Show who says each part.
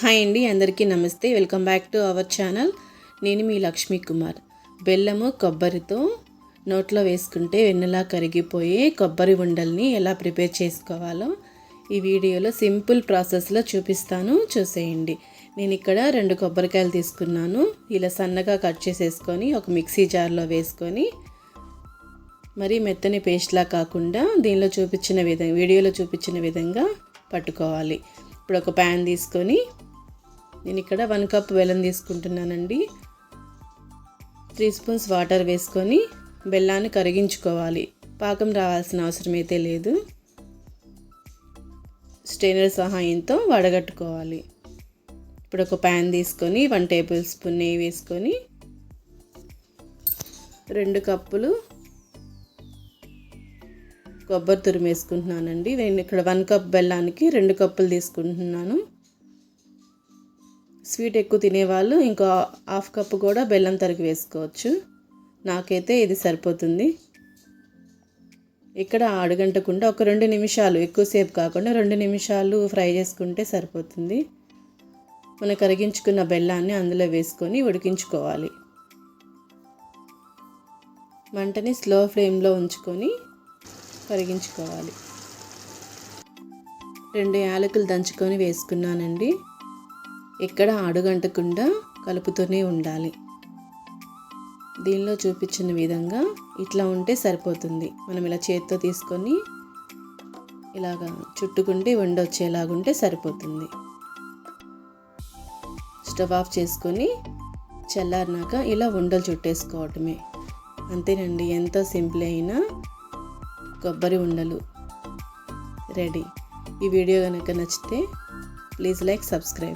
Speaker 1: Hi అండి అందరికీ నమస్తే. Welcome back to our channel. నేను మీ లక్ష్మీ కుమార్. బెల్లము కొబ్బరితో నోట్లో వేసుకుంటే వెన్నెలా కరిగిపోయే కొబ్బరి ఉండల్ని ఎలా ప్రిపేర్ చేసుకోవాలో ఈ వీడియోలో సింపుల్ ప్రాసెస్లో చూపిస్తాను. చూసేయండి. నేను ఇక్కడ రెండు కొబ్బరికాయలు తీసుకున్నాను. ఇలా సన్నగా కట్ చేసేసుకొని ఒక మిక్సీ జార్లో వేసుకొని మరి మెత్తని పేస్ట్లా కాకుండా దీనిలో చూపించిన విధంగా వీడియోలో చూపించిన విధంగా పట్టుకోవాలి. ఇప్పుడు ఒక ప్యాన్ తీసుకొని నేను ఇక్కడ వన్ కప్ బెల్లం తీసుకుంటున్నానండి. త్రీ స్పూన్స్ వాటర్ వేసుకొని బెల్లాన్ని కరిగించుకోవాలి. పాకం రావాల్సిన అవసరం అయితే లేదు. స్టెయినర్ సహాయంతో వడగట్టుకోవాలి. ఇప్పుడు ఒక ప్యాన్ తీసుకొని వన్ టేబుల్ స్పూన్ నెయ్యి వేసుకొని రెండు కప్పులు కొబ్బరి తురుము వేసుకుంటున్నానండి. నేను ఇక్కడ వన్ కప్ బెల్లానికి రెండు కప్పులు తీసుకుంటున్నాను. స్వీట్ ఎక్కువ తినేవాళ్ళు. ఇంకో హాఫ్ కప్ కూడా బెల్లం తరిగి వేసుకోవచ్చు. నాకైతే ఇది సరిపోతుంది. ఇక్కడ అడుగంటకుండా ఒక రెండు నిమిషాలు ఎక్కువసేపు కాకుండా రెండు నిమిషాలు ఫ్రై చేసుకుంటే సరిపోతుంది. మనం కరిగించుకున్న బెల్లాన్ని అందులో వేసుకొని ఉడికించుకోవాలి. మంటని స్లో ఫ్లేమ్లో ఉంచుకొని కరిగించుకోవాలి. రెండు యాలకులు దంచుకొని వేసుకున్నానండి. ఎక్కడ అడుగంటకుండా కలుపుతూనే ఉండాలి. దీనిలో చూపించిన విధంగా ఇట్లా ఉంటే సరిపోతుంది. మనం ఇలా చేతితో తీసుకొని ఇలాగా చుట్టుకుంటే వండొచ్చేలాగుంటే సరిపోతుంది. స్టవ్ ఆఫ్ చేసుకొని చల్లారినాక ఇలా ఉండలు చుట్టేసుకోవటమే. అంతేనండి ఎంతో సింపుల్ అయిన కొబ్బరి ఉండలు రెడీ. ఈ వీడియో కనుక నచ్చితే ప్లీజ్ లైక్ సబ్స్క్రైబ్.